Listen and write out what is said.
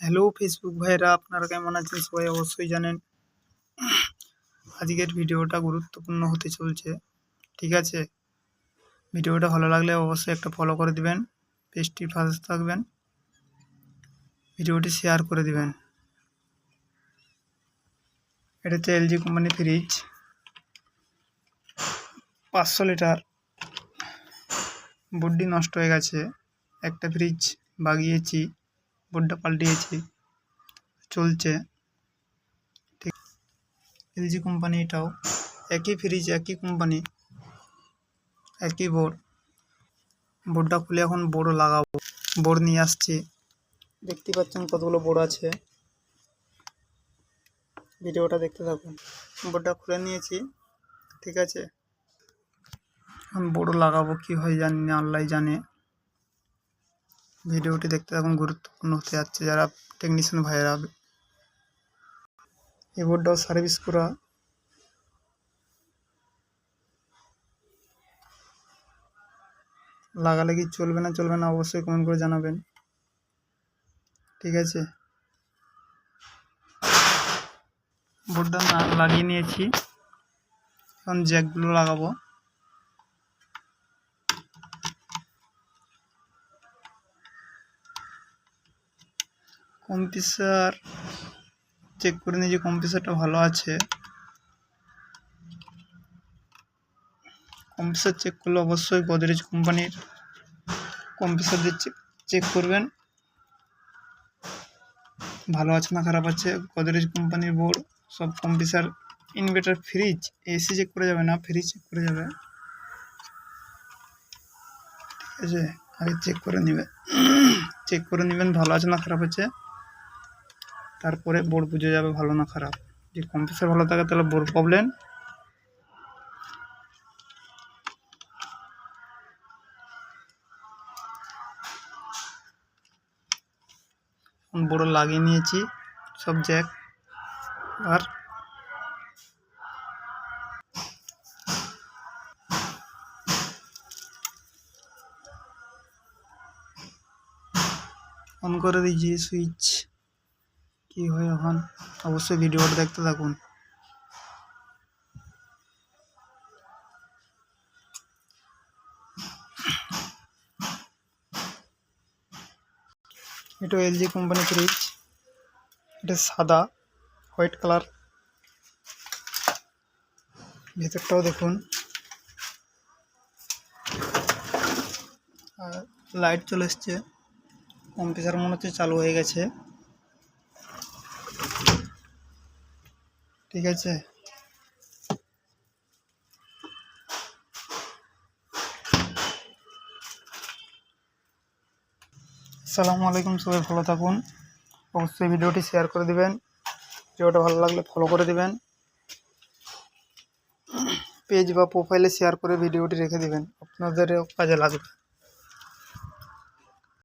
Hello Facebook ভাইরা আপনারা কেমন আছেন? সবাই অবশ্যই জানেন, আজকের ভিডিওটা গুরুত্বপূর্ণ হতে চলছে। ঠিক আছে? ভিডিওটা ভালো লাগলে অবশ্যই একটা ফলো করে দিবেন পেজটির পাশে থাকবেন, ভিডিওটি শেয়ার করে দিবেন। এটা হচ্ছে এলজি কোম্পানি ফ্রিজ পাঁচশো লিটার। বোর্ডটি নষ্ট হয়ে গেছে, একটা ফ্রিজ বাগিয়েছি। বোর্ডটা পাল্টিয়েছি, চলছে। ঠিক এলজি কোম্পানি এটাও একই ফ্রিজ একই কোম্পানি একই বোর্ড বোর্ডটা খুলে এখন বোর্ড লাগাবো। বোর্ড নিয়ে আসছি। দেখতে পাচ্ছেন কতগুলো বোর্ড আছে। ভিডিওটা দেখতে থাকুন। বোর্ডটা খুলে নিয়েছি, ঠিক আছে। এখন বোর্ড লাগাবো, কী হয় জানি না আল্লাহ জানে। ভিডিওটি দেখতে থাকুন। গুরুত্বপূর্ণ হতে যাচ্ছে যারা টেকনিশিয়ান ভাইয়েরা এই বোর্ডটাও সার্ভিস করা। লাগালে কি চলবে না চলবে না, অবশ্যই কমেন্ট করে জানাবেন। ঠিক আছে? বোর্ডটা লাগিয়ে নিয়েছি। এখন জ্যাকগুলো লাগাবো। কম্পিসার চেক করে নিই যে কম্পিসারটা ভালো আছে। কম্পিসার চেক করলে অবশ্যই গোদরেজ কোম্পানির কম্পিসার দিয়ে চেক করবেন। ভালো আছে না খারাপ আছে? গোদরেজ কোম্পানির বোর্ড, সব compressor inverter fridge AC check করে যাবে না ফ্রিজ চেক করে যাবে। ঠিক আছে? আগে চেক করে নেবে। চেক করে নেবেন, ভালো আছে না খারাপ আছে? তারপরে বোর্ড বুঝে যাবে ভালো না খারাপ। যদি কম্পিউটার ভালো থাকে, তাহলে বোর্ড প্রবলেম বোর্ড লাগিয়ে নিয়েছি, সব জ্যাক আর অন করে দিয়েছি সুইচ কি হয় এখন, অবশ্যই ভিডিওটা দেখতে থাকুন। এটা এলজি কোম্পানি ফ্রিজ এটা সাদা হোয়াইট কালার ভেতরটাও দেখুন। লাইট চলে এসছে। কম্পিউটার মনে হচ্ছে চালু হয়ে গেছে। ঠিক আছে? আসসালামু আলাইকুম, সবাই ভালো থাকুন। অবশ্যই ভিডিওটি শেয়ার করে দিবেন। ভিডিওটা ভালো লাগলে ফলো করে দিবেন। পেজ বা প্রোফাইলে শেয়ার করে ভিডিওটি রেখে দিবেন। আপনাদেরও কাজে লাগবে।